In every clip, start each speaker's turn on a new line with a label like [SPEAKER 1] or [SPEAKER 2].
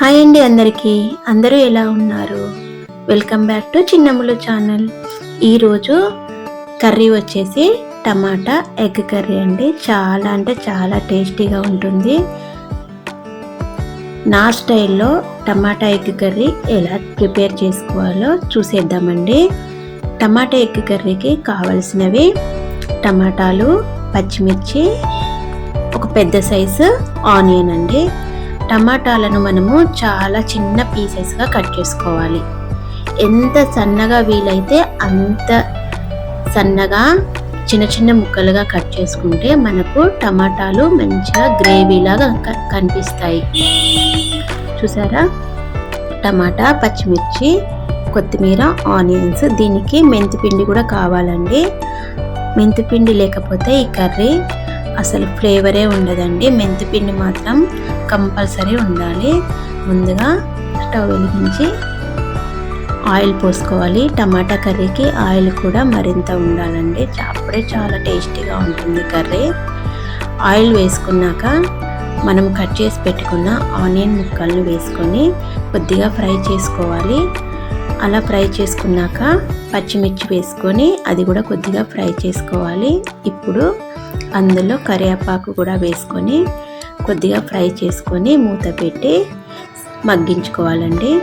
[SPEAKER 1] Hi అండి అందరికీ. అందరూ ఎలా ఉన్నారు? Welcome back to Chinnamulu channel. ఈరోజు కర్రీ వచ్చేసి టమాటా ఎగ్ కర్రీ అండి. చాలా అంటే చాలా టేస్టీగా ఉంటుంది. నా స్టైల్లో టమాటా ఎగ్ కర్రీ ఎలా ప్రిపేర్ చేసుకోవాలో చూసేద్దామండి. టమాటా ఎగ్ కర్రీకి కావలసినవి టమాటాలు పచ్చిమిర్చి ఒక పెద్ద సైజు ఆనియన్ అండి. టమాటాలను మనము చాలా చిన్న పీసెస్గా కట్ చేసుకోవాలి. ఎంత సన్నగా వీలైతే అంత సన్నగా చిన్న చిన్న ముక్కలుగా కట్ చేసుకుంటే మనకు టమాటాలు మంచిగా గ్రేవీలాగా కనిపిస్తాయి. చూసారా? టమాటా పచ్చిమిర్చి కొత్తిమీర ఆనియన్స్ దీనికి మెంతిపిండి కూడా కావాలండి. మెంతిపిండి లేకపోతే ఈ కర్రీ అసలు ఫ్లేవరే ఉండదండి. మెంతిపిండి మాత్రం కంపల్సరీ ఉండాలి. ముందుగా స్టవ్ వెలిగించి ఆయిల్ పోసుకోవాలి. టమాటా కర్రీకి ఆయిల్ కూడా మరింత ఉండాలండి. అప్పుడే చాలా టేస్టీగా ఉంటుంది కర్రీ. ఆయిల్ వేసుకున్నాక మనం కట్ చేసి పెట్టుకున్న ఆనియన్ ముక్కలను వేసుకొని కొద్దిగా ఫ్రై చేసుకోవాలి. అలా ఫ్రై చేసుకున్నాక పచ్చిమిర్చి వేసుకొని అది కూడా కొద్దిగా ఫ్రై చేసుకోవాలి. ఇప్పుడు అందులో కరివేపాకు కూడా వేసుకొని కొద్దిగా ఫ్రై చేసుకొని మూత పెట్టి మగ్గించుకోవాలండి.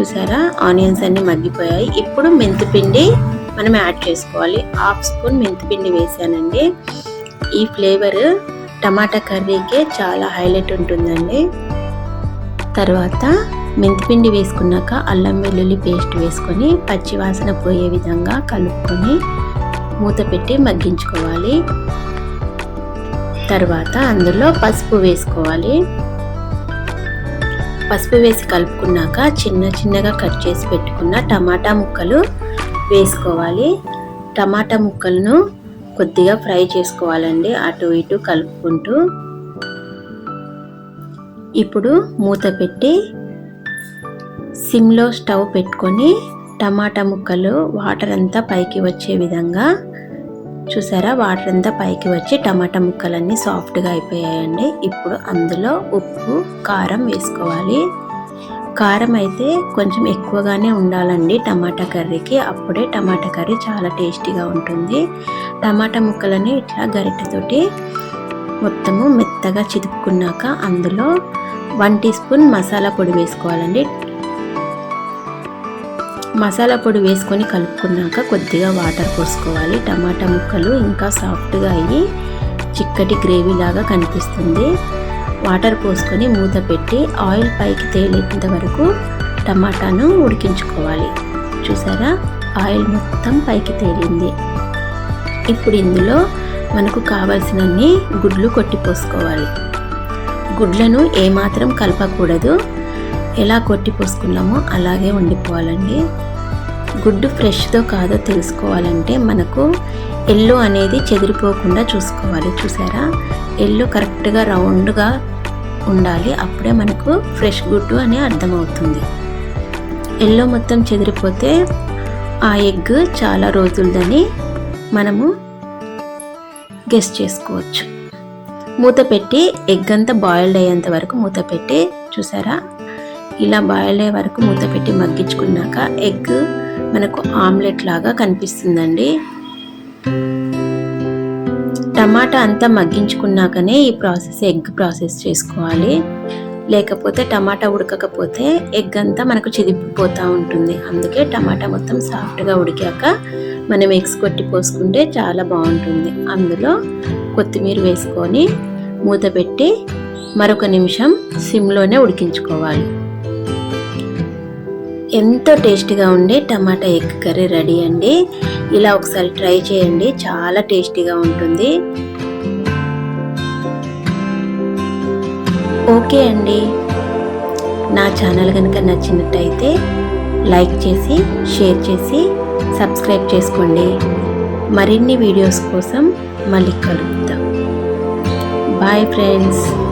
[SPEAKER 1] చూసారా? ఆనియన్స్ అన్నీ మగ్గిపోయాయి. ఇప్పుడు మెంతిపిండి మనం యాడ్ చేసుకోవాలి. హాఫ్ స్పూన్ మెంతిపిండి వేసానండి. ఈ ఫ్లేవర్ టమాటా కర్రీకే చాలా హైలైట్ ఉంటుందండి. తర్వాత మెంతిపిండి వేసుకున్నాక అల్లం వెల్లుల్లి పేస్ట్ వేసుకొని పచ్చివాసన పోయే విధంగా కలుపుకొని మూత పెట్టి మగ్గించుకోవాలి. తర్వాత అందులో పసుపు వేసుకోవాలి. పసుపు వేసి కలుపుకున్నాక చిన్న చిన్నగా కట్ చేసి పెట్టుకున్న టమాటా ముక్కలు వేసుకోవాలి. టమాటా ముక్కలను కొద్దిగా ఫ్రై చేసుకోవాలండి అటు ఇటు కలుపుకుంటూ. ఇప్పుడు మూత పెట్టి సిమ్లో స్టవ్ పెట్టుకొని టమాటా ముక్కలు వాటర్ అంతా పైకి వచ్చే విధంగా చూసారా? వాటర్ అంతా పైకి వచ్చి టమాటా ముక్కలన్నీ సాఫ్ట్గా అయిపోయాయండి. ఇప్పుడు అందులో ఉప్పు కారం వేసుకోవాలి. కారం అయితే కొంచెం ఎక్కువగానే ఉండాలండి టమాటా కర్రీకి. అప్పుడే టమాటా కర్రీ చాలా టేస్టీగా ఉంటుంది. టమాటా ముక్కలని ఇట్లా గరిటెతోటి మొత్తము మెత్తగా చిదుపుకున్నాక అందులో వన్ టీ స్పూన్ మసాలా పొడి వేసుకోవాలండి. మసాలా పొడి వేసుకొని కలుపుకున్నాక కొద్దిగా వాటర్ పోసుకోవాలి. టమాటా ముక్కలు ఇంకా సాఫ్ట్గా అయ్యి చిక్కటి గ్రేవీ లాగా కనిపిస్తుంది. వాటర్ పోసుకొని మూత పెట్టి ఆయిల్ పైకి తేలేంత వరకు టమాటాను ఉడికించుకోవాలి. చూసారా? ఆయిల్ మొత్తం పైకి తేలింది. ఇప్పుడు ఇందులో మనకు కావలసినన్ని గుడ్లు కొట్టి పోసుకోవాలి. గుడ్లను ఏమాత్రం కలపకూడదు. ఎలా కొట్టి పోసుకున్నామో అలాగే వండిపోవాలండి. గుడ్డు ఫ్రెష్తో కాదో తెలుసుకోవాలంటే మనకు ఎల్లో అనేది చెదిరిపోకుండా చూసుకోవాలి. చూసారా? ఎల్లో కరెక్ట్గా రౌండ్గా ఉండాలి. అప్పుడే మనకు ఫ్రెష్ గుడ్డు అని అర్థమవుతుంది. ఎల్లో మొత్తం చెదిరిపోతే ఆ ఎగ్ చాలా రోజులదని మనము గెస్ చేసుకోవచ్చు. మూత పెట్టి ఎగ్ అంతా బాయిల్డ్ అయ్యేంత వరకు మూత పెట్టి చూసారా? ఇలా బాయిల్ అయ్యే వరకు మూత పెట్టి మగ్గించుకున్నాక ఎగ్ మనకు ఆమ్లెట్ లాగా కనిపిస్తుందండి. టమాటా అంతా మగ్గించుకున్నాకనే ఈ ప్రాసెస్ ఎగ్ ప్రాసెస్ చేసుకోవాలి. లేకపోతే టమాటా ఉడకకపోతే ఎగ్ అంతా మనకు చిదిపిపోతూ ఉంటుంది. అందుకే టమాటా మొత్తం సాఫ్ట్గా ఉడికాక మనం ఎగ్స్ కొట్టి పోసుకుంటే చాలా బాగుంటుంది. అందులో కొత్తిమీర వేసుకొని మూత పెట్టి మరొక నిమిషం సిమ్లోనే ఉడికించుకోవాలి. ఎంతో టేస్టీగా ఉండే టమాటా ఎగ్ కర్రీ రెడీ అండి. ఇలా ఒకసారి ట్రై చేయండి చాలా టేస్టీగా ఉంటుంది. ఓకే అండి. నా ఛానల్ కనుక నచ్చినట్టయితే లైక్ చేసి షేర్ చేసి సబ్స్క్రైబ్ చేసుకోండి. మరిన్ని వీడియోస్ కోసం మళ్ళీ కలుగుతాం బాయ్ ఫ్రెండ్స్.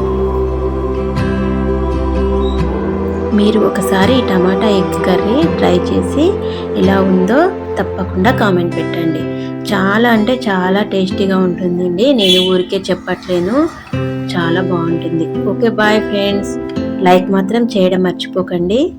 [SPEAKER 1] మీరు ఒకసారి ఈ టమాటా ఎగ్ కర్రీ ట్రై చేసి ఎలా ఉందో తప్పకుండా కామెంట్ పెట్టండి. చాలా అంటే చాలా టేస్టీగా ఉంటుందండి. నేను ఊరికే చెప్పట్లేను. చాలా బాగుంటుంది. Okay bye friends. లైక్ మాత్రం చేయడం మర్చిపోకండి.